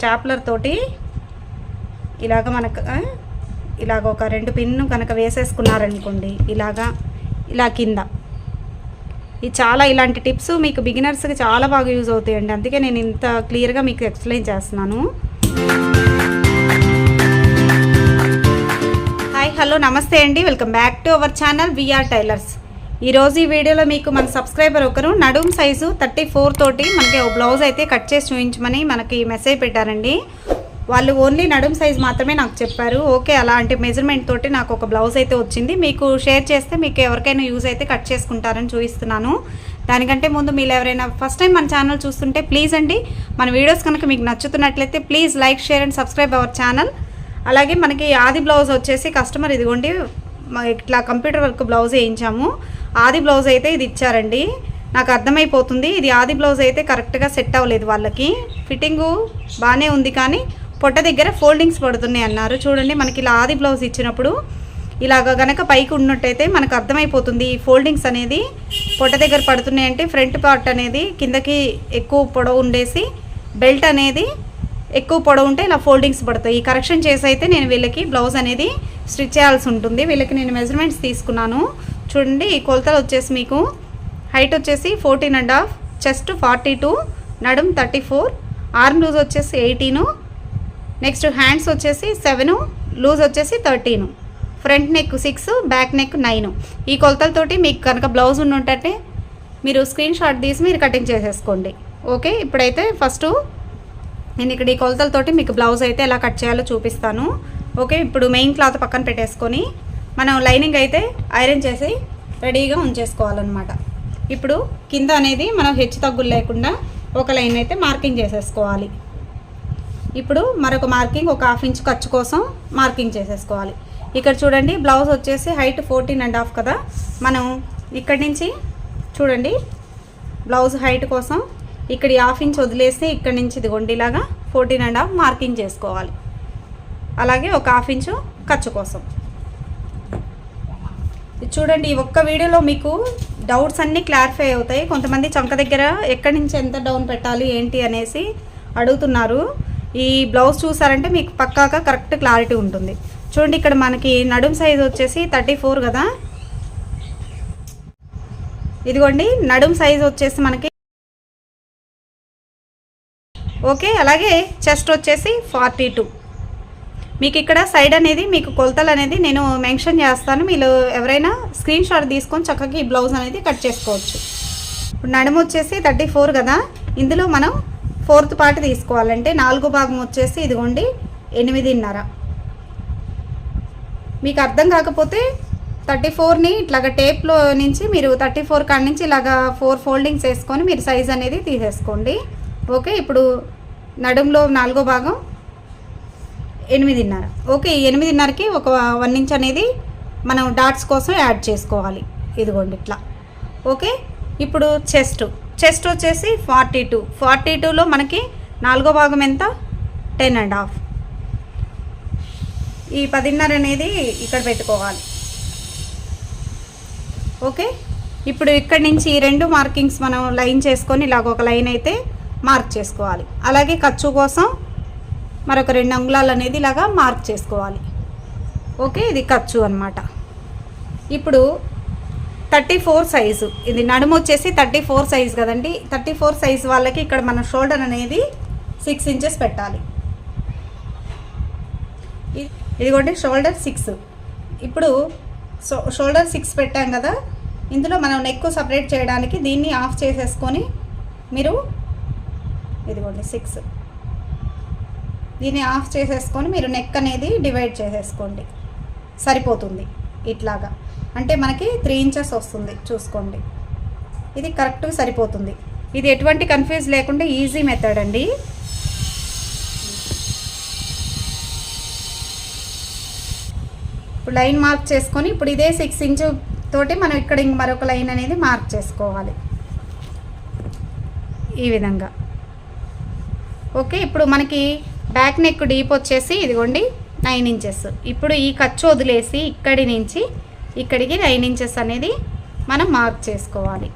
Stapler తోటి ఇలాగ మనకు ఇలాగ ఒక రెండు పిన్ను కనుక వేసేసుకున్నారనుకోండి ఇలాగా ఇలా కింద. ఇది చాలా ఇలాంటి టిప్స్ మీకు బిగినర్స్కి చాలా బాగా యూజ్ అవుతాయండి. అందుకే నేను ఇంత క్లియర్గా మీకు ఎక్స్ప్లెయిన్ చేస్తున్నాను. హాయ్ హలో నమస్తే అండి. Welcome back to our channel VR tailors. ఈరోజు ఈ వీడియోలో మీకు మన సబ్స్క్రైబర్ ఒకరు నడుం సైజు థర్టీ ఫోర్ తోటి మనకి ఒక బ్లౌజ్ అయితే కట్ చేసి చూపించమని మనకి మెసేజ్ పెట్టారండి. వాళ్ళు ఓన్లీ నడుం సైజ్ మాత్రమే నాకు చెప్పారు. ఓకే అలాంటి మెజర్మెంట్ తోటి నాకు ఒక బ్లౌజ్ అయితే వచ్చింది. మీకు షేర్ చేస్తే మీకు ఎవరికైనా యూజ్ అయితే కట్ చేసుకుంటారని చూపిస్తున్నాను. దానికంటే ముందు మీరు ఎవరైనా ఫస్ట్ టైం మన ఛానల్ చూస్తుంటే ప్లీజ్ అండి మన వీడియోస్ కనుక మీకు నచ్చుతున్నట్లయితే please like share and subscribe our channel అలాగే మనకి ఆది బ్లౌజ్ వచ్చేసి కస్టమర్ ఇదిగోండి ఇట్లా కంప్యూటర్ వర్క్ బ్లౌజ్ వేయించాము. ఆది బ్లౌజ్ అయితే ఇది ఇచ్చారండి. నాకు అర్థమైపోతుంది. ఇది ఆది బ్లౌజ్ అయితే కరెక్ట్గా సెట్ అవ్వలేదు వాళ్ళకి. ఫిట్టింగు బాగానే ఉంది కానీ పొట్ట దగ్గర ఫోల్డింగ్స్ పడుతున్నాయి అన్నారు. చూడండి మనకి ఇలా ఆది బ్లౌజ్ ఇచ్చినప్పుడు ఇలాగ గనక పైకి ఉన్నట్టయితే మనకు అర్థమైపోతుంది ఈ ఫోల్డింగ్స్ అనేది పొట్ట దగ్గర పడుతున్నాయి అంటే ఫ్రంట్ పార్ట్ అనేది కిందకి ఎక్కువ పొడవు ఉండేసి బెల్ట్ అనేది ఎక్కువ పొడవు ఉంటే ఇలా ఫోల్డింగ్స్ పడతాయి. ఈ కరెక్షన్ చేసి అయితే నేను వీళ్ళకి బ్లౌజ్ అనేది స్టిచ్ చేయాల్సి ఉంటుంది. వీళ్ళకి నేను మెజర్మెంట్స్ తీసుకున్నాను. చూడండి ఈ కొలతలు వచ్చేసి మీకు హైట్ వచ్చేసి fourteen and half chest forty two నడుం థర్టీ ఫోర్ ఆర్మ్ లూజ్ వచ్చేసి ఎయిటీను నెక్స్ట్ హ్యాండ్స్ వచ్చేసి సెవెను లూజ్ వచ్చేసి thirteen front neck six back neck nine. ఈ కొలతలతోటి మీకు కనుక బ్లౌజ్ ఉండుంటే మీరు స్క్రీన్ షాట్ తీసి మీరు కటింగ్ చేసేసుకోండి. ఓకే? ఇప్పుడైతే ఫస్ట్ నేను ఇక్కడ ఈ కొలతలతోటి మీకు బ్లౌజ్ అయితే ఎలా కట్ చేయాలో చూపిస్తాను. ఓకే? ఇప్పుడు మెయిన్ క్లాత్ పక్కన పెట్టేసుకొని మనం లైనింగ్ అయితే ఐరన్ చేసి రెడీగా ఉంచేసుకోవాలన్నమాట. ఇప్పుడు కింద అనేది మనం హెచ్చు తగ్గులు లేకుండా ఒక లైన్ అయితే మార్కింగ్ చేసేసుకోవాలి. ఇప్పుడు మరొక మార్కింగ్ ఒక హాఫ్ ఇంచ్ ఖర్చు కోసం మార్కింగ్ చేసేసుకోవాలి. ఇక్కడ చూడండి బ్లౌజ్ వచ్చేసి హైట్ ఫోర్టీన్ అండ్ హాఫ్ కదా. మనం ఇక్కడి నుంచి చూడండి బ్లౌజ్ హైట్ కోసం ఇక్కడ హాఫ్ ఇంచ్ వదిలేసి ఇక్కడ నుంచి ఇదిగోండిలాగా ఫోర్టీన్ అండ్ హాఫ్ మార్కింగ్ చేసుకోవాలి. అలాగే ఒక హాఫ్ ఇంచు ఖర్చు కోసం. చూడండి ఈ ఒక్క వీడియోలో మీకు డౌట్స్ అన్నీ క్లారిఫై అవుతాయి. కొంతమంది చంక దగ్గర ఎక్కడి నుంచి ఎంత డౌన్ పెట్టాలి ఏంటి అనేసి అడుగుతున్నారు. ఈ బ్లౌజ్ చూసారంటే మీకు పక్కాగా కరెక్ట్ క్లారిటీ ఉంటుంది. చూడండి ఇక్కడ మనకి నడుం సైజ్ వచ్చేసి థర్టీ ఫోర్ కదా? ఇదిగోండి నడుం సైజ్ వచ్చేసి మనకి ఓకే అలాగే చెస్ట్ వచ్చేసి ఫార్టీ టూ మీకు ఇక్కడ సైడ్ అనేది మీకు కొలతలు అనేది నేను మెన్షన్ చేస్తాను. మీరు ఎవరైనా స్క్రీన్ షాట్ తీసుకొని చక్కగా ఈ బ్లౌజ్ అనేది కట్ చేసుకోవచ్చు. ఇప్పుడు నడుము వచ్చేసి థర్టీ ఫోర్ కదా? ఇందులో మనం ఫోర్త్ పార్ట్ తీసుకోవాలంటే నాలుగో భాగం వచ్చేసి ఇదిగోండి ఎనిమిదిన్నర. మీకు అర్థం కాకపోతే థర్టీ ఫోర్ని ఇట్లాగ టేప్లో నుంచి మీరు థర్టీ ఫోర్ కాడ నుంచి ఇలాగా ఫోర్ ఫోల్డింగ్స్ వేసుకొని మీరు సైజ్ అనేది తీసేసుకోండి. ఓకే ఇప్పుడు నడుములో నాలుగో భాగం ఎనిమిదిన్నర. ఓకే ఎనిమిదిన్నరకి ఒక వన్ ఇంచ్ అనేది మనం డాట్స్ కోసం యాడ్ చేసుకోవాలి. ఇదిగోండి ఇట్లా. ఓకే ఇప్పుడు చెస్ట్. చెస్ట్ వచ్చేసి ఫార్టీ టూ. ఫార్టీ టూలో మనకి నాలుగో భాగం ఎంత? Ten and half. ఈ పదిన్నర అనేది ఇక్కడ పెట్టుకోవాలి. ఓకే ఇప్పుడు ఇక్కడి నుంచి ఈ రెండు మార్కింగ్స్ మనం లైన్ చేసుకొని ఇలాగ ఒక లైన్ అయితే మార్క్ చేసుకోవాలి. అలాగే ఖర్చు కోసం మరొక రెండు అంగుళాలు అనేది ఇలాగా మార్క్ చేసుకోవాలి. ఓకే ఇది ఖర్చు అనమాట ఇప్పుడు థర్టీ ఫోర్ సైజు. ఇది నడుము వచ్చేసి థర్టీ ఫోర్ సైజు కదండి. థర్టీ ఫోర్ సైజు వాళ్ళకి ఇక్కడ మన షోల్డర్ అనేది సిక్స్ ఇంచెస్ పెట్టాలి. ఇది- ఇదిగోండి షోల్డర్ సిక్స్. ఇప్పుడు షోల్డర్ సిక్స్ పెట్టాం కదా. ఇందులో మనం నెక్ సపరేట్ చేయడానికి దీన్ని ఆఫ్ చేసేసుకొని మీరు ఇదిగోండి సిక్స్. దీన్ని ఆఫ్ చేసేసుకొని మీరు నెక్ అనేది డివైడ్ చేసేసుకోండి. సరిపోతుంది ఇట్లాగా. అంటే మనకి త్రీ ఇంచెస్ వస్తుంది చూసుకోండి. ఇది కరెక్ట్గా సరిపోతుంది. ఇది ఎటువంటి కన్ఫ్యూజ్ లేకుండా ఈజీ మెథడ్ అండి. ఇప్పుడు లైన్ మార్క్ చేసుకొని ఇప్పుడు ఇదే సిక్స్ ఇంచు తోటి మనం ఇక్కడ ఇంక మరొక లైన్ అనేది మార్క్ చేసుకోవాలి. ఈ విధంగా. ఓకే ఇప్పుడు మనకి బ్యాక్ నెక్ డీప్ వచ్చేసి ఇదిగోండి నైన్ ఇంచెస్. ఇప్పుడు ఈ ఖర్చు వదిలేసి ఇక్కడి నుంచి ఇక్కడికి నైన్ ఇంచెస్ అనేది మనం మార్క్ చేసుకోవాలి.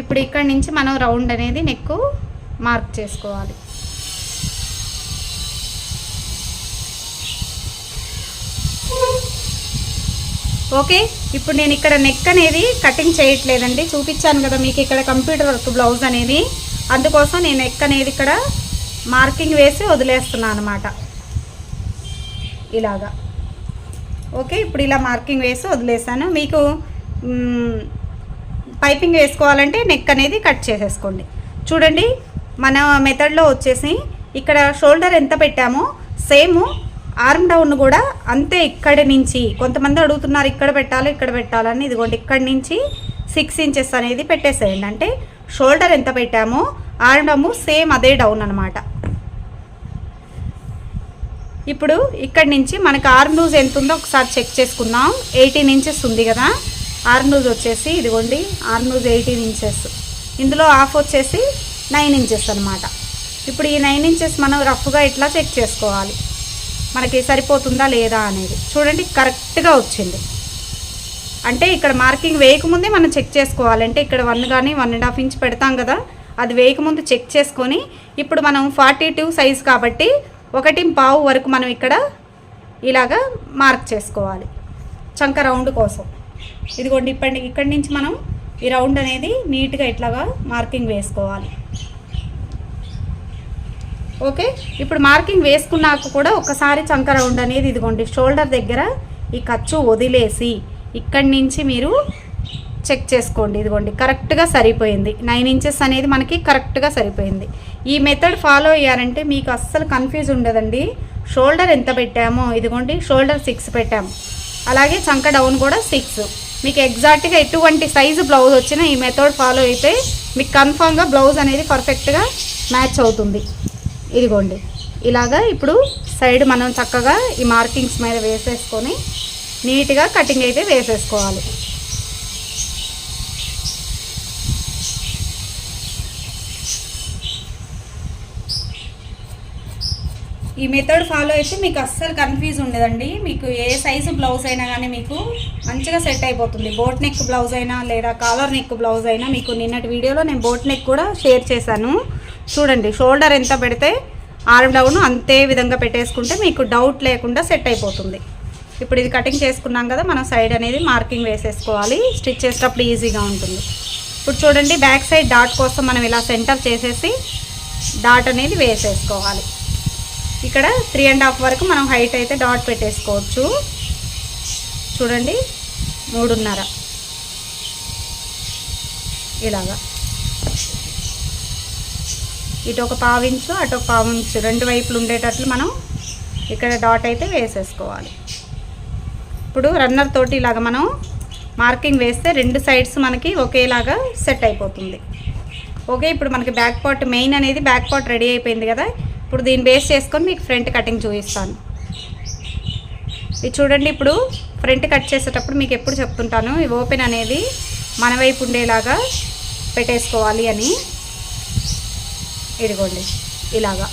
ఇప్పుడు ఇక్కడి నుంచి మనం రౌండ్ అనేది నెక్ మార్క్ చేసుకోవాలి. ఓకే ఇప్పుడు నేను ఇక్కడ నెక్ అనేది కటింగ్ చేయట్లేదండి. చూపించాను కదా మీకు ఇక్కడ కంప్యూటర్ వర్క్ బ్లౌజ్ అనేది. అందుకోసం నేను నెక్ అనేది ఇక్కడ మార్కింగ్ వేసి వదిలేస్తున్నాను అనమాట ఇలాగా. ఓకే ఇప్పుడు ఇలా మార్కింగ్ వేసి వదిలేసాను. మీకు పైపింగ్ వేసుకోవాలంటే నెక్ అనేది కట్ చేసేసుకోండి. చూడండి మన మెథడ్లో వచ్చేసి ఇక్కడ షోల్డర్ ఎంత పెట్టామో సేమ్ ఆర్మ్ డౌన్ కూడా అంతే ఇక్కడి నుంచి. కొంతమంది అడుగుతున్నారు ఇక్కడ పెట్టాలి ఇక్కడ పెట్టాలని ఇదిగోండి ఇక్కడి నుంచి సిక్స్ ఇంచెస్ అనేది పెట్టేసేయండి. అంటే షోల్డర్ ఎంత పెట్టామో ఆర్మ్ డౌన్ సేమ్ అదే డౌన్ అనమాట ఇప్పుడు ఇక్కడి నుంచి మనకి ఆర్మ్ లూజ్ ఎంత ఉందో ఒకసారి చెక్ చేసుకుందాం. ఎయిటీన్ ఇంచెస్ ఉంది కదా. ఆర్మ్ లూజ్ వచ్చేసి ఇదిగోండి ఆర్మ్ లూజ్ ఎయిటీన్ ఇంచెస్ ఇందులో హాఫ్ వచ్చేసి నైన్ ఇంచెస్ అనమాట ఇప్పుడు ఈ నైన్ ఇంచెస్ మనం రఫ్గా ఇట్లా చెక్ చేసుకోవాలి? మనకి సరిపోతుందా లేదా అనేది. చూడండి కరెక్ట్గా వచ్చింది. అంటే ఇక్కడ మార్కింగ్ వేయకముందే మనం చెక్ చేసుకోవాలంటే ఇక్కడ వన్ కానీ వన్ అండ్ హాఫ్ ఇంచ్ పెడతాం కదా. అది వేయకముందు చెక్ చేసుకొని ఇప్పుడు మనం ఫార్టీ టూ సైజ్ కాబట్టి ఒకటి పావు వరకు మనం ఇక్కడ ఇలాగా మార్క్ చేసుకోవాలి. చంక రౌండ్ కోసం. ఇదిగోండి ఇప్పటి ఇక్కడి నుంచి మనం ఈ రౌండ్ అనేది నీట్గా ఇట్లాగా మార్కింగ్ వేసుకోవాలి. ఓకే? ఇప్పుడు మార్కింగ్ వేసుకున్నాక కూడా ఒకసారి చంక రౌండ్ అనేది ఇదిగోండి షోల్డర్ దగ్గర ఈ ఖర్చు వదిలేసి ఇక్కడి నుంచి మీరు చెక్ చేసుకోండి. ఇదిగోండి కరెక్ట్గా సరిపోయింది. నైన్ ఇంచెస్ అనేది మనకి కరెక్ట్గా సరిపోయింది. ఈ మెథడ్ ఫాలో అయ్యారంటే మీకు అస్సలు కన్ఫ్యూజ్ ఉండదండి. షోల్డర్ ఎంత పెట్టామో ఇదిగోండి షోల్డర్ సిక్స్ పెట్టాము అలాగే చంక డౌన్ కూడా సిక్స్ మీకు ఎగ్జాక్ట్గా ఎటువంటి సైజు బ్లౌజ్ వచ్చినా ఈ మెథడ్ ఫాలో అయితే మీకు కన్ఫామ్గా బ్లౌజ్ అనేది పర్ఫెక్ట్గా మ్యాచ్ అవుతుంది. ఇదిగోండి ఇలాగా ఇప్పుడు సైడ్ మనం చక్కగా ఈ మార్కింగ్స్ మీద వేసేసుకొని నీట్గా కటింగ్ అయితే వేసేసుకోవాలి. ఈ మెథడ్ ఫాలో అయితే మీకు అస్సలు కన్ఫ్యూజ్ ఉండదండి. మీకు ఏ సైజు బ్లౌజ్ అయినా కానీ మీకు మంచిగా సెట్ అయిపోతుంది. బోట్ నెక్ బ్లౌజ్ అయినా లేదా కాలర్ నెక్ బ్లౌజ్ అయినా మీకు నిన్నటి వీడియోలో నేను బోట్ నెక్ కూడా షేర్ చేశాను. చూడండి షోల్డర్ ఎంత పెడితే ఆర్మ్ డౌన్ అంతే విధంగా పెట్టేసుకుంటే మీకు డౌట్ లేకుండా సెట్ అయిపోతుంది. ఇప్పుడు ఇది కటింగ్ చేసుకున్నాం కదా మనం సైడ్ అనేది మార్కింగ్ వేసేసుకోవాలి. స్టిచ్ చేసేటప్పుడు ఈజీగా ఉంటుంది. ఇప్పుడు చూడండి బ్యాక్ సైడ్ డాట్ కోసం మనం ఇలా సెంటర్ చేసేసి డాట్ అనేది వేసేసుకోవాలి. ఇక్కడ త్రీ అండ్ హాఫ్ వరకు మనం హైట్ అయితే డాట్ పెట్టేసుకోవచ్చు. చూడండి మూడున్నర. ఇలాగా. ఇటు ఒక పావించు అటు ఒక పావించు రెండు వైపులు ఉండేటట్లు మనం ఇక్కడ డాట్ అయితే వేసేసుకోవాలి. ఇప్పుడు రన్నర్ తోటి ఇలాగ మనం మార్కింగ్ వేస్తే రెండు సైడ్స్ మనకి ఒకేలాగా సెట్ అయిపోతుంది. ఓకే ఇప్పుడు మనకి బ్యాక్ పార్ట్ మెయిన్ అనేది బ్యాక్ పార్ట్ రెడీ అయిపోయింది కదా. ఇప్పుడు దీన్ని బేస్ చేసుకొని మీకు ఫ్రంట్ కటింగ్ చూపిస్తాను. ఇది చూడండి ఇప్పుడు ఫ్రంట్ కట్ చేసేటప్పుడు మీకు ఎప్పుడు చెప్తుంటాను ఈ ఓపెన్ అనేది మన వైపు ఉండేలాగా పెట్టేసుకోవాలి అని. ఇదిగోండి ఇలాగా.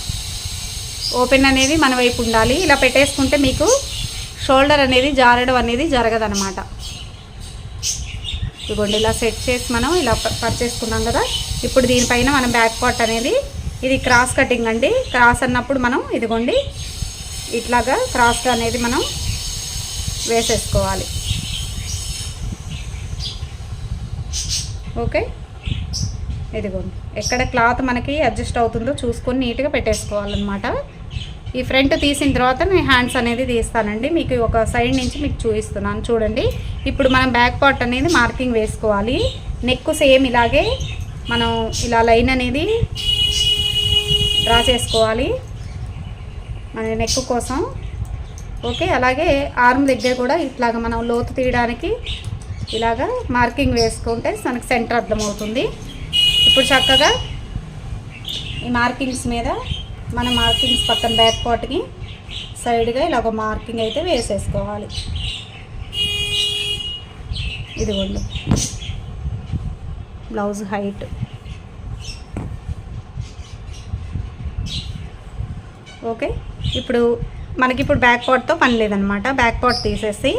ఓపెన్ అనేది మన వైపు ఉండాలి. ఇలా పెట్టేసుకుంటే మీకు షోల్డర్ అనేది జారడం అనేది జరగదనమాట ఇదిగోండి ఇలా సెట్ చేసి మనం ఇలా పర్చేసుకున్నాం చేసుకున్నాం కదా. ఇప్పుడు దీనిపైన మనం బ్యాక్ పార్ట్ అనేది ఇది క్రాస్ కటింగ్ అండి. క్రాస్ అన్నప్పుడు మనం ఇదిగోండి ఇట్లాగా క్రాస్ అనేది మనం వేసేసుకోవాలి. ఓకే? ఇదిగోండి. ఎక్కడ క్లాత్ మనకి అడ్జస్ట్ అవుతుందో చూసుకొని నీట్గా పెట్టేసుకోవాలన్నమాట. ఈ ఫ్రంట్ తీసిన తర్వాత నేను హ్యాండ్స్ అనేది తీస్తానండి. మీకు ఒక సైడ్ నుంచి మీకు చూపిస్తున్నాను. చూడండి. ఇప్పుడు మనం బ్యాక్ పార్ట్ అనేది మార్కింగ్ వేసుకోవాలి. నెక్ సేమ్ ఇలాగే మనం ఇలా లైన్ అనేది డ్రా చేసుకోవాలి. మన నెక్ కోసం. ఓకే అలాగే ఆర్మ్ దగ్గర కూడా ఇట్లాగ మనం లోతు తీయడానికి ఇలాగా మార్కింగ్ వేసుకుంటే మనకు సెంటర్ అర్థమవుతుంది. ఇప్పుడు చక్కగా ఈ మార్కింగ్స్ మీద మన మార్కింగ్స్ పక్కన బ్యాక్ పార్ట్కి సైడ్గా ఇలా ఒక మార్కింగ్ అయితే వేసేసుకోవాలి. ఇదిగోండి. Blouse height. ఓకే. ఇప్పుడు మనకి ఇప్పుడు బ్యాక్ పార్ట్తో పని లేదనమాట బ్యాక్ పార్ట్ తీసేసి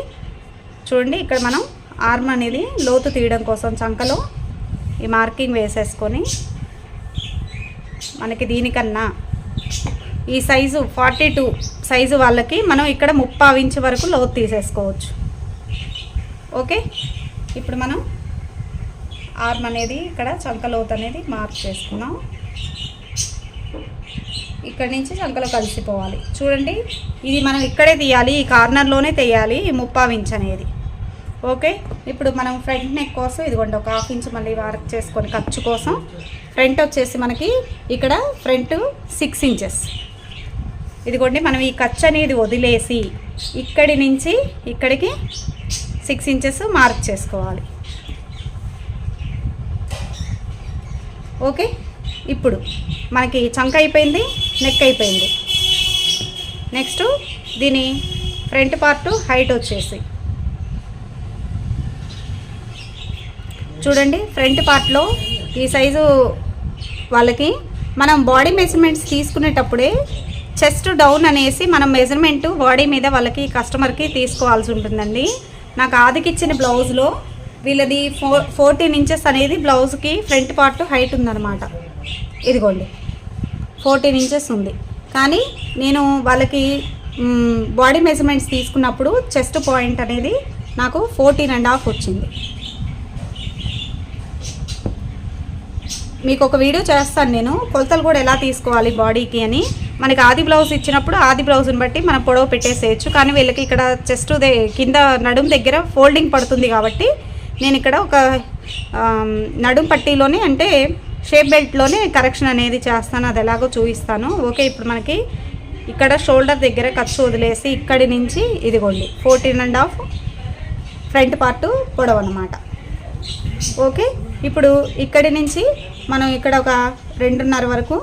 చూడండి ఇక్కడ మనం ఆర్మ్ అనేది లోతు తీయడం కోసం చంకలో ఈ మార్కింగ్ వేసేసుకొని మనకి దీనికన్నా ఈ సైజు ఫార్టీ టూ సైజు వాళ్ళకి మనం ఇక్కడ ముప్పై ఇంచు వరకు లోతు తీసేసుకోవచ్చు. ఓకే? ఇప్పుడు మనం ఆర్మ్ అనేది ఇక్కడ చంకలోతు అనేది మార్క్ చేసుకున్నాం ఇక్కడ నుంచి చంకలో కలిసిపోవాలి. చూడండి ఇది మనం ఇక్కడే తీయాలి ఈ కార్నర్లోనే తీయాలి ఈ ముప్పావు ఇంచ్ అనేది. ఓకే? ఇప్పుడు మనం ఫ్రంట్ నెక్ కోసం ఇదిగోండి ఒక హాఫ్ ఇంచ్ మళ్ళీ వర్క్ చేసుకొని ఖర్చు కోసం ఫ్రంట్ వచ్చేసి మనకి ఇక్కడ ఫ్రంట్ సిక్స్ ఇంచెస్. ఇదిగోండి మనం ఈ ఖర్చు అనేది వదిలేసి ఇక్కడి నుంచి ఇక్కడికి సిక్స్ ఇంచెస్ మార్క్ చేసుకోవాలి. ఓకే? ఇప్పుడు మనకి చంక అయిపోయింది నెక్ అయిపోయింది. నెక్స్ట్ దీని ఫ్రంట్ పార్ట్ హైట్ వచ్చేసి. చూడండి ఫ్రంట్ పార్ట్లో ఈ సైజు వాళ్ళకి మనం బాడీ మెజర్మెంట్స్ తీసుకునేటప్పుడే చెస్ట్ డౌన్ అనేసి మనం మెజర్మెంట్ బాడీ మీద వాళ్ళకి కస్టమర్కి తీసుకోవాల్సి ఉంటుందండి. నాకు ఆదికిచ్చిన బ్లౌజ్లో వీళ్ళది ఫో ఫోర్టీన్ ఇంచెస్ అనేది బ్లౌజ్కి ఫ్రంట్ పార్ట్ హైట్ ఉందన్నమాట. ఇదిగోండి. ఫోర్టీన్ ఇంచెస్ ఉంది. కానీ నేను వాళ్ళకి బాడీ మెజర్మెంట్స్ తీసుకున్నప్పుడు చెస్ట్ పాయింట్ అనేది నాకు ఫోర్టీన్ అండ్ హాఫ్ వచ్చింది. మీకు ఒక వీడియో చేస్తాను నేను. కొలతలు కూడా ఎలా తీసుకోవాలి బాడీకి అని. మనకి ఆది బ్లౌజ్ ఇచ్చినప్పుడు ఆది బ్లౌజ్ని బట్టి మనం పొడవు పెట్టేసేయచ్చు. కానీ వీళ్ళకి ఇక్కడ చెస్ట్ దే కింద నడుం దగ్గర ఫోల్డింగ్ పడుతుంది కాబట్టి నేను ఇక్కడ ఒక నడుం పట్టీలోనే అంటే షేప్ బెల్ట్లోనే కరెక్షన్ అనేది చేస్తాను అది ఎలాగో చూపిస్తాను. ఓకే ఇప్పుడు మనకి ఇక్కడ షోల్డర్ దగ్గర ఖర్చు వదిలేసి ఇక్కడి నుంచి ఇదిగోండి fourteen and half front part పొడవు అనమాట ఓకే ఇప్పుడు ఇక్కడి నుంచి మనం ఇక్కడ ఒక రెండున్నర వరకు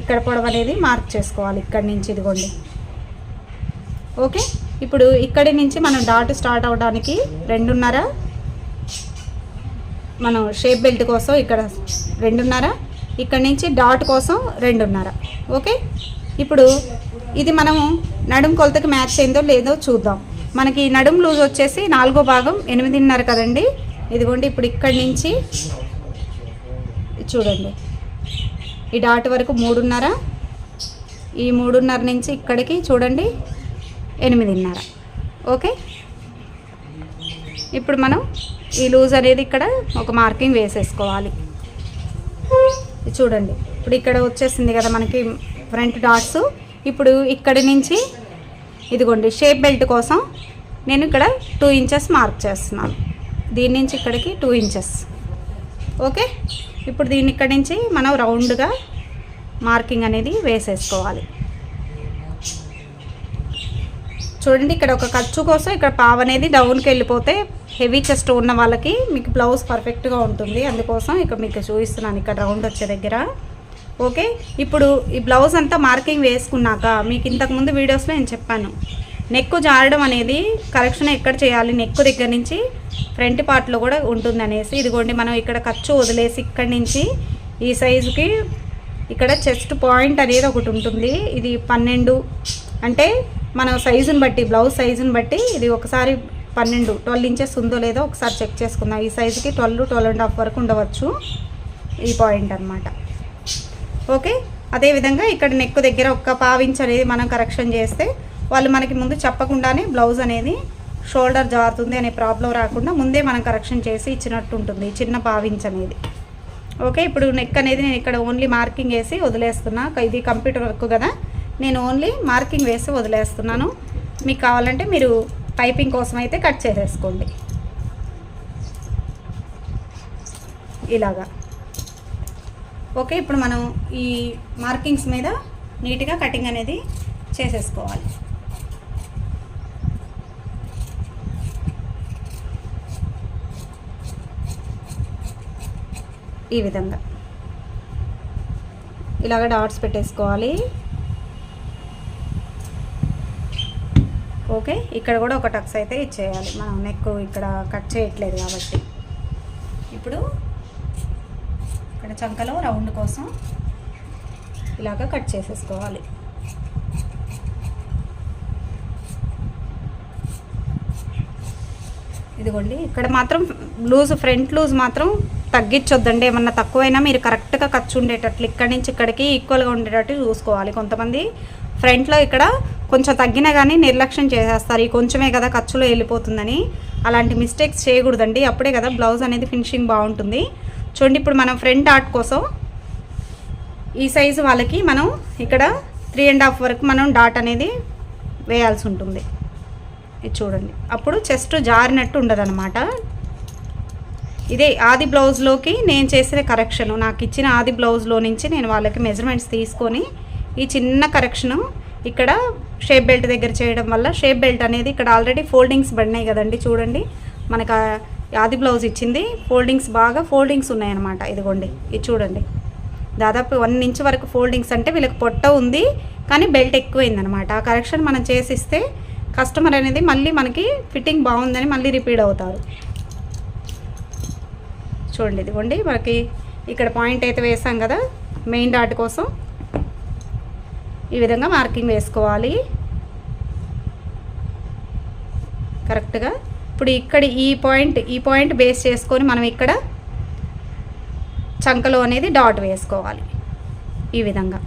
ఇక్కడ పొడవు అనేది మార్క్ చేసుకోవాలి ఇక్కడి నుంచి ఇదిగోండి. ఓకే ఇప్పుడు ఇక్కడి నుంచి మనం డాట్ స్టార్ట్ అవడానికి రెండున్నర మనం షేప్ బెల్ట్ కోసం ఇక్కడ రెండున్నర ఇక్కడ నుంచి డాట్ కోసం రెండున్నర. ఓకే ఇప్పుడు ఇది మనము నడుం కొలతకి మ్యాచ్ అయిందో లేదో చూద్దాం. మనకి నడుం లూజ్ వచ్చేసి నాలుగో భాగం ఎనిమిదిన్నర కదండి? ఇదిగోండి ఇప్పుడు ఇక్కడి నుంచి చూడండి. ఈ డాట్ వరకు మూడున్నర ఈ మూడున్నర నుంచి ఇక్కడికి చూడండి ఎనిమిదిన్నర. ఓకే ఇప్పుడు మనం ఈ లూజ్ అనేది ఇక్కడ ఒక మార్కింగ్ వేసేసుకోవాలి. చూడండి. ఇప్పుడు ఇక్కడ వచ్చేసింది కదా మనకి ఫ్రంట్ డాట్స్. ఇప్పుడు ఇక్కడి నుంచి ఇదిగోండి షేప్ బెల్ట్ కోసం నేను ఇక్కడ టూ ఇంచెస్ మార్క్ చేస్తున్నాను. దీని నుంచి ఇక్కడికి టూ ఇంచెస్. ఓకే? ఇప్పుడు దీన్ని ఇక్కడి నుంచి మనం రౌండ్గా మార్కింగ్ అనేది వేసేసుకోవాలి. చూడండి ఇక్కడ ఒక ఖర్చు కోసం ఇక్కడ పావు అనేది డౌన్కి వెళ్ళిపోతే హెవీ చెస్ట్ ఉన్న వాళ్ళకి మీకు బ్లౌజ్ పర్ఫెక్ట్గా ఉంటుంది. అందుకోసం ఇక్కడ మీకు చూపిస్తున్నాను. ఇక్కడ రౌండ్ వచ్చే దగ్గర. ఓకే? ఇప్పుడు ఈ బ్లౌజ్ అంతా మార్కింగ్ వేసుకున్నాక మీకు ఇంతకుముందు వీడియోస్లో నేను చెప్పాను. నెక్ జారడం అనేది కరెక్షన్ ఎక్కడ చేయాలి? నెక్ దగ్గర నుంచి ఫ్రంట్ పార్ట్లో కూడా ఉంటుంది అనేసి ఇదిగోండి మనం ఇక్కడ ఖర్చు వదిలేసి ఇక్కడి నుంచి ఈ సైజుకి ఇక్కడ చెస్ట్ పాయింట్ అనేది ఒకటి ఉంటుంది. ఇది పన్నెండు అంటే మన సైజుని బట్టి బ్లౌజ్ సైజుని బట్టి ఇది ఒకసారి పన్నెండు ట్వెల్వ్ ఇంచెస్ ఉందో లేదో ఒకసారి చెక్ చేసుకుందాం. ఈ సైజుకి ట్వెల్వ్ ట్వెల్వ్ అండ్ హాఫ్ వరకు ఉండవచ్చు ఈ పాయింట్ అనమాట ఓకే? అదేవిధంగా ఇక్కడ నెక్ దగ్గర ఒక్క పావించ్ అనేది మనం కరెక్షన్ చేస్తే వాళ్ళు మనకి ముందు చెప్పకుండానే బ్లౌజ్ అనేది షోల్డర్ జారుతుంది అనే ప్రాబ్లం రాకుండా ముందే మనం కరెక్షన్ చేసి ఇచ్చినట్టు ఉంటుంది చిన్న పావించ్ అనేది. ఓకే? ఇప్పుడు నెక్ అనేది నేను ఇక్కడ ఓన్లీ మార్కింగ్ వేసి వదిలేస్తున్నా. ఇది కంప్యూటర్ వర్క్ కదా. నేను ఓన్లీ మార్కింగ్ వేసి వదిలేస్తున్నాను. మీకు కావాలంటే మీరు పైపింగ్ కోసం అయితే కట్ చేసేసుకోండి. ఇలాగా. ఓకే ఇప్పుడు మనం ఈ మార్కింగ్స్ మీద నీట్గా కటింగ్ అనేది చేసేసుకోవాలి. ఈ విధంగా. ఇలాగ డాట్స్ పెట్టేసుకోవాలి. ఓకే? ఇక్కడ కూడా ఒక టక్స్ అయితే ఇచ్చేయాలి. మనం నెక్ ఇక్కడ కట్ చేయట్లేదు కాబట్టి. ఇప్పుడు ఇక్కడ చంకలో రౌండ్ కోసం ఇలాగ కట్ చేసేసుకోవాలి. ఇదిగోండి. ఇక్కడ మాత్రం లూజ్ ఫ్రంట్ లూజ్ మాత్రం తగ్గించొద్దండి. ఏమన్నా తక్కువైనా మీరు కరెక్ట్గా ఖర్చు ఉండేటట్లు ఇక్కడి నుంచి ఇక్కడికి ఈక్వల్గా ఉండేటట్టు చూసుకోవాలి. కొంతమంది ఫ్రంట్లో ఇక్కడ కొంచెం తగ్గినా కానీ నిర్లక్ష్యం చేసేస్తారు. ఈ కొంచెమే కదా ఖర్చులో వెళ్ళిపోతుందని. అలాంటి మిస్టేక్స్ చేయకూడదండి. అప్పుడే కదా బ్లౌజ్ అనేది ఫినిషింగ్ బాగుంటుంది. చూడండి ఇప్పుడు మనం ఫ్రంట్ ఆర్ట్ కోసం ఈ సైజు వాళ్ళకి మనం ఇక్కడ త్రీ అండ్ హాఫ్ వరకు మనం డాట్ అనేది వేయాల్సి ఉంటుంది. ఇది చూడండి. అప్పుడు చెస్ట్ జారినట్టు ఉండదన్నమాట. ఇదే ఆది బ్లౌజ్లోకి నేను చేసిన కరెక్షన్ నాకు ఇచ్చిన ఆది బ్లౌజ్లో నుంచి నేను వాళ్ళకి మెజర్మెంట్స్ తీసుకొని ఈ చిన్న కరెక్షను ఇక్కడ షేప్ బెల్ట్ దగ్గర చేయడం వల్ల షేప్ బెల్ట్ అనేది ఇక్కడ ఆల్రెడీ ఫోల్డింగ్స్ పడినాయి కదండి చూడండి. మనకు ఆది బ్లౌజ్ ఇచ్చింది ఫోల్డింగ్స్ బాగా ఫోల్డింగ్స్ ఉన్నాయన్నమాట ఇదిగోండి ఇది చూడండి. దాదాపు వన్ ఇంచ్ వరకు ఫోల్డింగ్స్ అంటే వీళ్ళకి పొట్ట ఉంది కానీ బెల్ట్ ఎక్కువైందనమాట ఆ కరెక్షన్ మనం చేసిస్తే కస్టమర్ అనేది మళ్ళీ మనకి ఫిట్టింగ్ బాగుందని మళ్ళీ రిపీట్ అవుతారు. చూడండి ఇదిగోండి మనకి ఇక్కడ పాయింట్ అయితే వేసాం కదా మెయిన్ డాట్ కోసం. ఈ విధంగా మార్కింగ్ వేసుకోవాలి. కరెక్ట్గా. ఇప్పుడు ఇక్కడ ఈ పాయింట్ ఈ పాయింట్ బేస్ చేసుకొని మనం ఇక్కడ చంకలో అనేది డాట్ వేసుకోవాలి. ఈ విధంగా.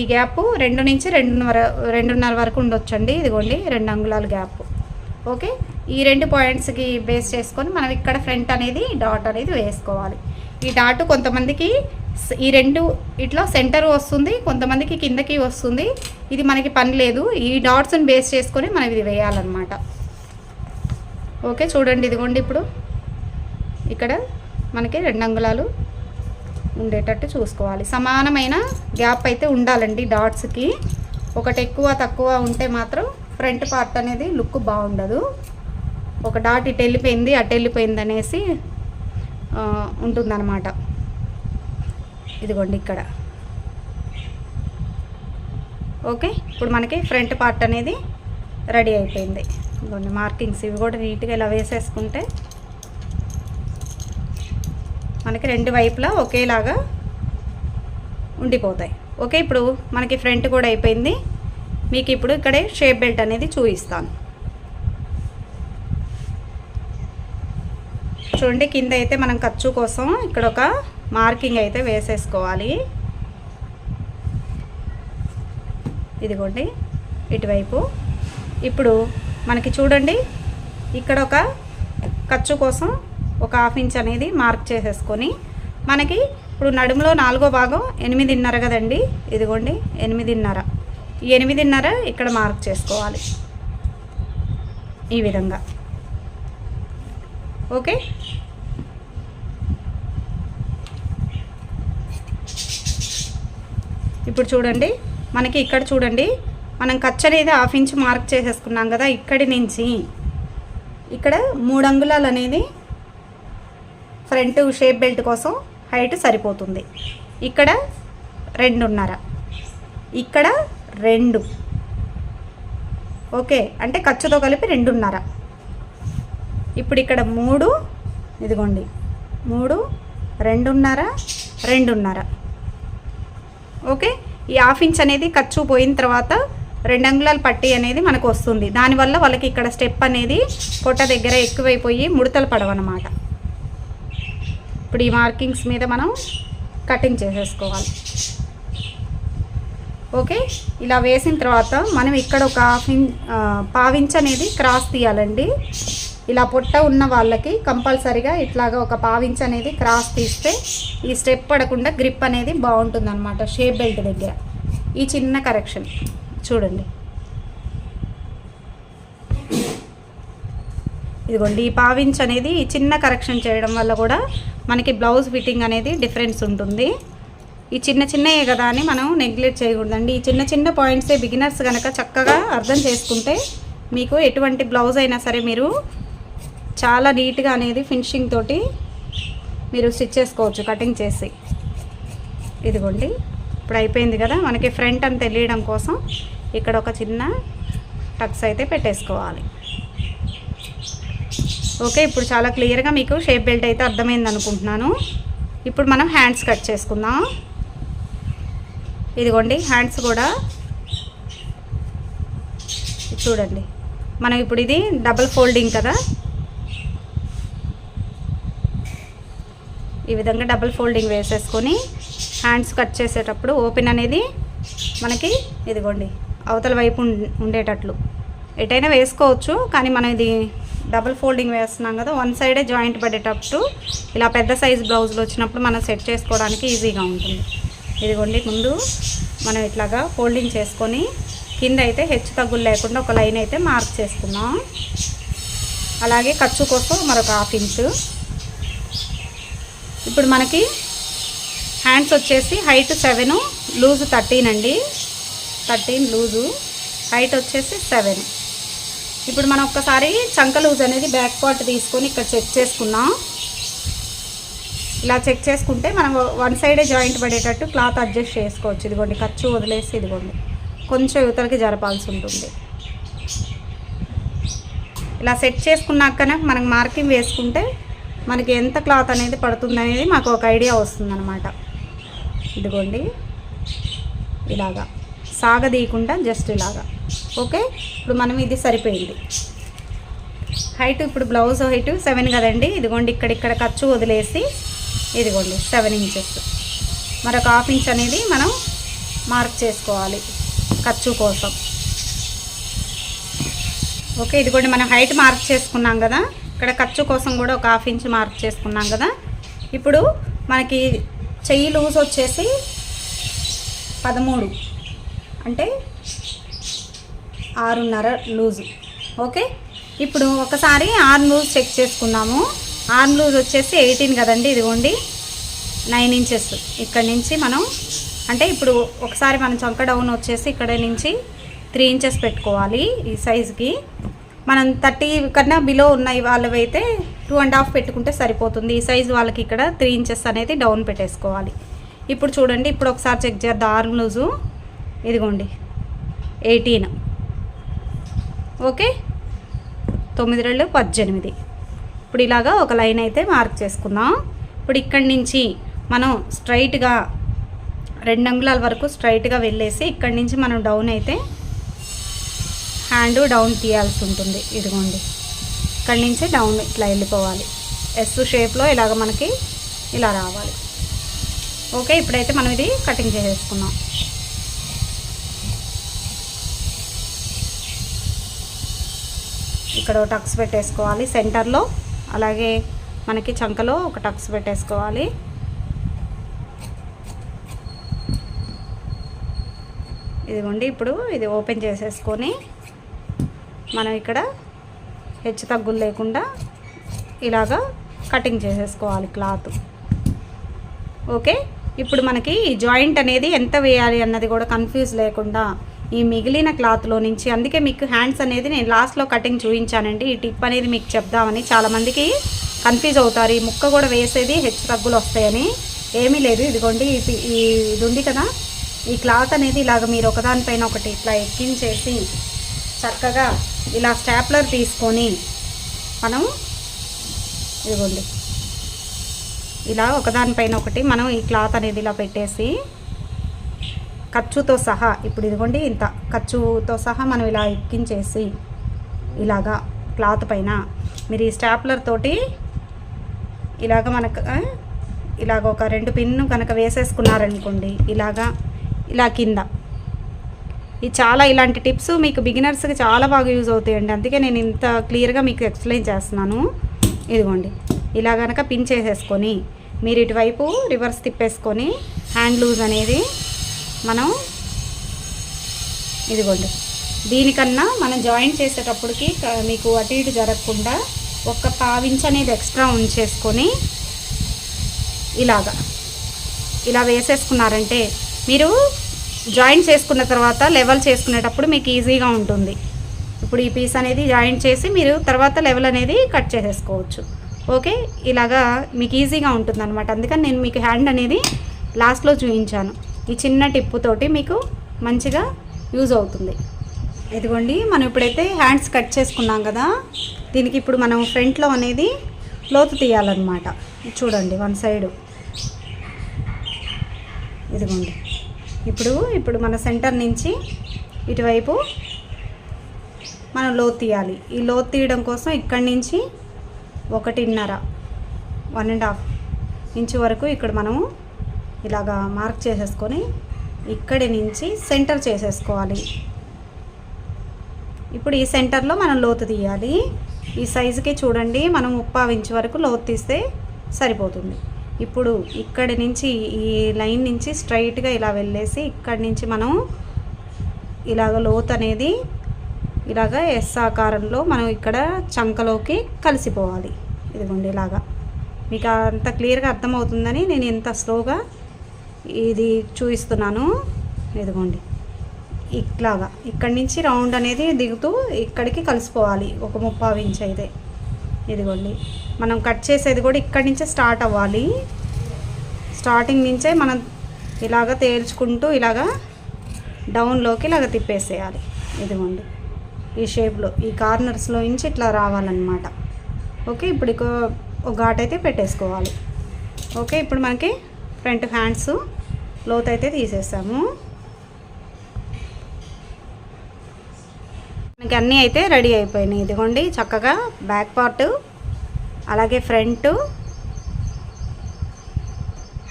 ఈ గ్యాప్ రెండు నుంచి రెండున్నర రెండున్నర వరకు ఉండొచ్చండి. ఇదిగోండి రెండు అంగుళాల గ్యాప్. ఓకే? ఈ రెండు పాయింట్స్కి బేస్ చేసుకొని మనం ఇక్కడ ఫ్రంట్ అనేది డాట్ అనేది వేసుకోవాలి. ఈ డాట్ కొంతమందికి ఈ రెండు ఇట్లా సెంటర్ వస్తుంది కొంతమందికి కిందకి వస్తుంది. ఇది మనకి పని లేదు. ఈ డాట్స్ని బేస్ చేసుకొని మనం ఇది వేయాలన్నమాట. ఓకే చూడండి ఇదిగోండి ఇప్పుడు. ఇక్కడ మనకి రెండు అంగుళాలు ఉండేటట్టు చూసుకోవాలి. సమానమైన గ్యాప్ అయితే ఉండాలండి డాట్స్కి. ఒకటి ఎక్కువ తక్కువ ఉంటే మాత్రం ఫ్రంట్ పార్ట్ అనేది లుక్ బాగుండదు. ఒక డాట్ ఇటు వెళ్ళిపోయింది అటు వెళ్ళిపోయింది అనేసి ఉంటుందన్నమాట. ఇదిగోండి ఇక్కడ. ఓకే ఇప్పుడు మనకి ఫ్రంట్ పార్ట్ అనేది రెడీ అయిపోయింది. ఇదిగోండి మార్కింగ్స్ ఇవి కూడా నీట్గా ఇలా వేసేసుకుంటే మనకి రెండు వైపులా ఒకేలాగా ఉండిపోతాయి. ఓకే ఇప్పుడు మనకి ఫ్రంట్ కూడా అయిపోయింది. మీకు ఇప్పుడు ఇక్కడే షేప్ బెల్ట్ అనేది చూపిస్తాను. చూడండి కింద అయితే మనం ఖర్చు కోసం ఇక్కడ ఒక మార్కింగ్ అయితే వేసేసుకోవాలి. ఇదిగోండి ఇటువైపు. ఇప్పుడు మనకి చూడండి ఇక్కడ ఒక ఖర్చు కోసం ఒక హాఫ్ ఇంచ్ అనేది మార్క్ చేసేసుకొని మనకి ఇప్పుడు నడుములో నాలుగో భాగం ఎనిమిదిన్నర కదండి. ఇదిగోండి ఎనిమిదిన్నర. ఈ ఎనిమిదిన్నర ఇక్కడ మార్క్ చేసుకోవాలి. ఈ విధంగా. ఓకే? ఇప్పుడు చూడండి మనకి ఇక్కడ చూడండి మనం ఖర్చు అనేది హాఫ్ ఇంచ్ మార్క్ చేసేసుకున్నాం కదా ఇక్కడి నుంచి ఇక్కడ మూడు అంగుళాలు అనేది ఫ్రంట్ షేప్ బెల్ట్ కోసం హైట్ సరిపోతుంది. ఇక్కడ రెండున్నర. ఇక్కడ రెండు. ఓకే అంటే ఖర్చుతో కలిపి రెండున్నర. ఇప్పుడు ఇక్కడ మూడు ఇదిగోండి మూడు రెండున్నర రెండున్నర. ఓకే? ఈ హాఫ్ ఇంచ్ అనేది ఖర్చు పోయిన తర్వాత రెండు అంగుళాల పట్టి అనేది మనకు వస్తుంది. దానివల్ల వాళ్ళకి ఇక్కడ స్టెప్ అనేది పొట్ట దగ్గర ఎక్కువైపోయి ముడతలు పడవన్నమాట. ఇప్పుడు ఈ మార్కింగ్స్ మీద మనం కటింగ్ చేసేసుకోవాలి. ఓకే? ఇలా వేసిన తర్వాత మనం ఇక్కడ ఒక హాఫ్ ఇంచ్ పావించ్ అనేది క్రాస్ తీయాలండి. ఇలా పొట్ట ఉన్న వాళ్ళకి కంపల్సరిగా ఇట్లాగా ఒక పావించ్ అనేది క్రాస్ తీస్తే ఈ స్టెప్ పడకుండా గ్రిప్ అనేది బాగుంటుంది అనమాట షేప్ బెల్ట్ దగ్గర. ఈ చిన్న కరెక్షన్. చూడండి. ఇదిగోండి ఈ పావించ్ అనేది ఈ చిన్న కరెక్షన్ చేయడం వల్ల కూడా మనకి బ్లౌజ్ ఫిట్టింగ్ అనేది డిఫరెన్స్ ఉంటుంది. ఈ చిన్న చిన్నయే కదా అని మనం నెగ్లెక్ట్ చేయకూడదండి. ఈ చిన్న చిన్న పాయింట్సే బిగినర్స్ కనుక చక్కగా అర్థం చేసుకుంటే మీకు ఎటువంటి బ్లౌజ్ అయినా సరే మీరు చాలా నీట్గా అనేది ఫినిషింగ్ తోటి మీరు స్టిచ్ చేసుకోవచ్చు కటింగ్ చేసి. ఇదిగోండి ఇప్పుడు అయిపోయింది కదా మనకి ఫ్రంట్ అని తెలియడం కోసం ఇక్కడ ఒక చిన్న టక్స్ అయితే పెట్టేసుకోవాలి. ఓకే ఇప్పుడు చాలా క్లియర్గా మీకు షేప్ బెల్ట్ అయితే అర్థమైంది అనుకుంటున్నాను. ఇప్పుడు మనం హ్యాండ్స్ కట్ చేసుకుందాం. ఇదిగోండి హ్యాండ్స్ కూడా చూడండి. మనం ఇప్పుడు ఇది డబుల్ ఫోల్డింగ్ కదా ఈ విధంగా డబుల్ ఫోల్డింగ్ వేసేసుకొని హ్యాండ్స్ కట్ చేసేటప్పుడు ఓపెన్ అనేది మనకి ఇదిగోండి అవతల వైపు ఉం- ఉండేటట్లు. ఎటైనా వేసుకోవచ్చు కానీ మనం ఇది డబుల్ ఫోల్డింగ్ వేస్తున్నాం కదా వన్ సైడే జాయింట్ పడేటప్పుడు ఇలా పెద్ద సైజ్ బ్లౌజులు వచ్చినప్పుడు మనం సెట్ చేసుకోవడానికి ఈజీగా ఉంటుంది. ఇదిగోండి ముందు మనం ఇట్లాగా ఫోల్డింగ్ చేసుకొని కింద అయితే హెచ్చు తగ్గులు లేకుండా ఒక లైన్ అయితే మార్క్ చేసుకున్నాం అలాగే ఖర్చు కోసం మరొక హాఫ్ ఇంచు ఇప్పుడు మనకి హ్యాండ్స్ వచ్చేసి హైట్ సెవెన్ లూజు థర్టీన్ అండి. Thirteen loose. హైట్ వచ్చేసి సెవెన్. ఇప్పుడు మనం ఒక్కసారి చంక లూజ్ అనేది బ్యాక్ పార్ట్ తీసుకొని ఇక్కడ చెక్ చేసుకున్నాం ఇలా చెక్ చేసుకుంటే మనం వన్ సైడే జాయింట్ పడేటట్టు క్లాత్ అడ్జస్ట్ చేసుకోవచ్చు. ఇదిగోండి ఖర్చు వదిలేసి ఇదిగోండి. కొంచెం యువతలకి జరపాల్సి ఉంటుంది. ఇలా సెట్ చేసుకున్నాకనే మనం మార్కింగ్ వేసుకుంటే మనకి ఎంత క్లాత్ అనేది పడుతుంది అనేది మాకు ఒక ఐడియా వస్తుందన్నమాట. ఇదిగోండి. ఇలాగా. సాగదీయకుండా జస్ట్ ఇలాగా. ఓకే? ఇప్పుడు మనం ఇది సరిపోయింది. హైట్ ఇప్పుడు బ్లౌజ్ హైట్ సెవెన్ కదండి. ఇదిగోండి ఇక్కడ ఇక్కడ ఖర్చు వదిలేసి ఇదిగోండి సెవెన్ ఇంచెస్ మరొక హాఫ్ ఇంచ్ అనేది మనం మార్క్ చేసుకోవాలి ఖర్చు కోసం. ఓకే ఇదిగోండి మనం హైట్ మార్క్ చేసుకున్నాం కదా. ఇక్కడ ఖర్చు కోసం కూడా ఒక హాఫ్ ఇంచ్ మార్క్ చేసుకున్నాం కదా. ఇప్పుడు మనకి చెయ్యి లూజ్ వచ్చేసి పదమూడు. అంటే ఆరున్నర లూజు. ఓకే? ఇప్పుడు ఒకసారి ఆర్మ్ లూజ్ చెక్ చేసుకుందాము. ఆర్మ్ లూజ్ వచ్చేసి ఎయిటీన్ కదండి ఇదిగోండి. Nine inches. ఇక్కడ నుంచి మనం అంటే ఇప్పుడు ఒకసారి మనం చంక డౌన్ వచ్చేసి ఇక్కడ నుంచి త్రీ ఇంచెస్ పెట్టుకోవాలి ఈ సైజుకి. మనం థర్టీ కన్నా బిలో ఉన్నాయి వాళ్ళవైతే టూ అండ్ హాఫ్ పెట్టుకుంటే సరిపోతుంది. ఈ సైజు వాళ్ళకి ఇక్కడ త్రీ ఇంచెస్ అనేది డౌన్ పెట్టేసుకోవాలి. ఇప్పుడు చూడండి ఇప్పుడు ఒకసారి చెక్ చేద్దాం ఆర్మ్ లూజు. ఇదిగోండి ఎయిటీన్ ఓకే? తొమ్మిది రెండు పద్దెనిమిది. ఇప్పుడు ఇలాగా ఒక లైన్ అయితే మార్క్ చేసుకుందాం. ఇప్పుడు ఇక్కడి నుంచి మనం స్ట్రైట్గా రెండు అంగుళాల వరకు స్ట్రైట్గా వెళ్ళేసి ఇక్కడి నుంచి మనం డౌన్ అయితే హ్యాండ్ డౌన్ తీయాల్సి ఉంటుంది. ఇదిగోండి. ఇక్కడి నుంచి డౌన్ ఇట్లా వెళ్ళిపోవాలి. ఎస్ షేప్లో ఇలాగ మనకి ఇలా రావాలి. ఓకే ఇప్పుడైతే మనం ఇది కటింగ్ చేసేసుకున్నాం ఇక్కడ టక్స్ పెట్టేసుకోవాలి సెంటర్లో అలాగే మనకి చంకలో ఒక టక్స్ పెట్టేసుకోవాలి. ఇదిగోండి ఇప్పుడు ఇది ఓపెన్ చేసేసుకొని మనం ఇక్కడ హెచ్చు తగ్గులు లేకుండా ఇలాగా కటింగ్ చేసేసుకోవాలి క్లాత్. ఓకే? ఇప్పుడు మనకి ఈ జాయింట్ అనేది ఎంత వేయాలి అన్నది కూడా కన్ఫ్యూజ్ లేకుండా ఈ మిగిలిన క్లాత్లో నుంచి అందుకే మీకు హ్యాండ్స్ అనేది నేను లాస్ట్లో కటింగ్ చూపించానండి. ఈ టిప్ అనేది మీకు చెప్దామని చాలామందికి కన్ఫ్యూజ్ అవుతారు. ఈ ముక్క కూడా వేసేది హెచ్చు తగ్గులు వస్తాయని ఏమీ లేదు. ఇదిగోండి ఇది ఉంది కదా. ఈ క్లాత్ అనేది ఇలాగ మీరు ఒకదానిపైన ఒకటి ఇట్లా ఎక్కించేసి చక్కగా ఇలా స్టాప్లర్ తీసుకొని మనం ఇదిగోండి. ఇలా ఒకదానిపైన ఒకటి మనం ఈ క్లాత్ అనేది ఇలా పెట్టేసి ఖర్చుతో సహా ఇప్పుడు ఇదిగోండి ఇంత ఖర్చుతో సహా మనం ఇలా ఎక్కించేసి ఇలాగా క్లాత్ పైన మీరు ఈ స్టాప్లర్ తోటి ఇలాగ మనకు ఇలాగ ఒక రెండు పిన్ను కనుక వేసేసుకున్నారనుకోండి ఇలాగా ఇలా కింద ఇది చాలా ఇలాంటి టిప్స్ మీకు బిగినర్స్కి చాలా బాగా యూజ్ అవుతాయండి. అందుకే నేను ఇంత క్లియర్గా మీకు ఎక్స్ప్లెయిన్ చేస్తున్నాను. ఇదిగోండి. ఇలా కనుక పిన్ చేసేసుకొని మీరు ఇటువైపు రివర్స్ తిప్పేసుకొని హ్యాండ్ లూజ్ అనేది మనం ఇదిగోండి. దీనికన్నా మనం జాయిన్ చేసేటప్పటికి మీకు అటు ఇటు జరగకుండా ఒక పావించ్ అనేది ఎక్స్ట్రా ఉంచేసుకొని ఇలాగా. ఇలా వేసేసుకున్నారంటే మీరు జాయిన్ చేసుకున్న తర్వాత లెవెల్ చేసుకునేటప్పుడు మీకు ఈజీగా ఉంటుంది. ఇప్పుడు ఈ పీస్ అనేది జాయిన్ చేసి మీరు తర్వాత లెవెల్ అనేది కట్ చేసేసుకోవచ్చు. ఓకే? ఇలాగా మీకు ఈజీగా ఉంటుంది అనమాట అందుకని నేను మీకు హ్యాండ్ అనేది లాస్ట్లో చూపించాను. ఈ చిన్న టిప్పుతోటి మీకు మంచిగా యూజ్ అవుతుంది. ఇదిగోండి మనం ఇప్పుడైతే హ్యాండ్స్ కట్ చేసుకున్నాం కదా దీనికి ఇప్పుడు మనం ఫ్రంట్లో అనేది లోతు తీయాలన్నమాట. చూడండి వన్ సైడు. ఇదిగోండి. ఇప్పుడు ఇప్పుడు మన సెంటర్ నుంచి ఇటువైపు మనం లోతు తీయాలి. ఈ లోతు తీయడం కోసం ఇక్కడి నుంచి ఒకటిన్నర వన్ అండ్ హాఫ్ ఇంచు వరకు ఇక్కడ మనము ఇలాగా మార్క్ చేసేసుకొని ఇక్కడి నుంచి సెంటర్ చేసేసుకోవాలి. ఇప్పుడు ఈ సెంటర్లో మనం లోతు తీయాలి. ఈ సైజుకి చూడండి మనం ముప్పావు ఇంచు వరకు లోతు తీస్తే సరిపోతుంది. ఇప్పుడు ఇక్కడి నుంచి ఈ లైన్ నుంచి స్ట్రైట్గా ఇలా వెళ్ళేసి ఇక్కడి నుంచి మనం ఇలాగ లోతు అనేది ఇలాగ ఎస్ ఆకారంలో మనం ఇక్కడ చంకలోకి కలిసిపోవాలి. ఇదిగోండి ఇలాగా. మీకు అంత క్లియర్గా అర్థమవుతుందని నేను ఇంత స్లోగా ఇది చూపిస్తున్నాను ఇదిగోండి. ఇట్లాగా. ఇక్కడి నుంచి రౌండ్ అనేది దిగుతూ ఇక్కడికి కలిసిపోవాలి. ఒక ముప్పావు ఇంచ్ అయితే. ఇదిగోండి. మనం కట్ చేసేది కూడా ఇక్కడి నుంచే స్టార్ట్ అవ్వాలి. స్టార్టింగ్ నుంచే మనం ఇలాగ తేల్చుకుంటూ ఇలాగా డౌన్లోకి ఇలాగ తిప్పేసేయాలి. ఇదిగోండి. ఈ షేప్లో ఈ కార్నర్స్లో నుంచి ఇట్లా రావాలన్నమాట. ఓకే ఇప్పుడు ఒక ఘాట్ అయితే పెట్టేసుకోవాలి. ఓకే ఇప్పుడు మనకి ఫ్రంట్ హ్యాండ్స్ లోత్ అయితే తీసేసాము. మనకి అన్నీ అయితే రెడీ అయిపోయినాయి. ఇదిగోండి చక్కగా బ్యాక్ పార్ట్ అలాగే ఫ్రంట్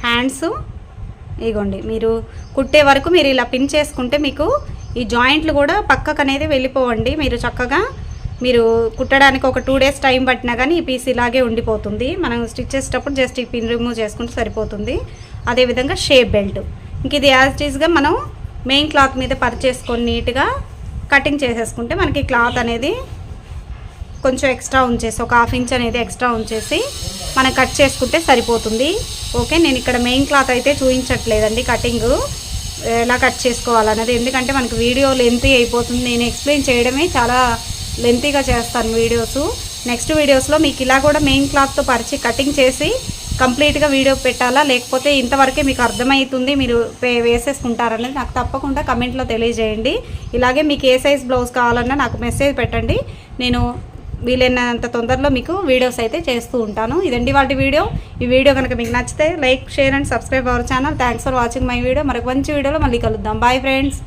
హ్యాండ్స్ ఇదిగోండి. మీరు కుట్టే వరకు మీరు ఇలా పిన్ చేసుకుంటే మీకు ఈ జాయింట్లు కూడా పక్కకు అనేది వెళ్ళిపోవండి. మీరు చక్కగా మీరు కుట్టడానికి ఒక టూ డేస్ టైం పట్టినా కానీ ఈ పీస్ ఇలాగే ఉండిపోతుంది. మనం స్టిచ్ చేసేటప్పుడు జస్ట్ ఈ పిన్ రిమూవ్ చేసుకుంటే సరిపోతుంది. అదేవిధంగా షేప్ బెల్ట్. ఇంక ఇది యాజ్ టీజ్గా మనం మెయిన్ క్లాత్ మీద పరిచేసుకొని నీట్గా కటింగ్ చేసేసుకుంటే మనకి క్లాత్ అనేది కొంచెం ఎక్స్ట్రా ఉంచేసి ఒక హాఫ్ ఇంచ్ అనేది ఎక్స్ట్రా ఉంచేసి మనం కట్ చేసుకుంటే సరిపోతుంది. ఓకే నేను ఇక్కడ మెయిన్ క్లాత్ అయితే చూపించట్లేదండి కటింగ్. ఎలా కట్ చేసుకోవాలన్నది? ఎందుకంటే మనకి వీడియో లెంతీ అయిపోతుంది. నేను ఎక్స్ప్లెయిన్ చేయడమే చాలా లెంతీగా చేస్తాను వీడియోస్. నెక్స్ట్ వీడియోస్లో మీకు ఇలా కూడా మెయిన్ క్లాత్తో పరిచి కటింగ్ చేసి కంప్లీట్గా వీడియో పెట్టాలా? లేకపోతే ఇంతవరకే మీకు అర్థమవుతుంది మీరు వేసేసుకుంటారనేది నాకు తప్పకుండా కమెంట్లో తెలియజేయండి. ఇలాగే మీకు ఏ సైజ్ బ్లౌజ్ కావాలన్నా నాకు మెసేజ్ పెట్టండి. నేను వీలైనంత తొందరలో మీకు వీడియోస్ అయితే చేస్తూ ఉంటాను. ఇదండి వాటి వీడియో. ఈ వీడియో కనుక మీకు నచ్చితే like share and subscribe our channel. Thanks for watching my video మరొక మంచి వీడియోలో మళ్ళీ కలుద్దాం. Bye friends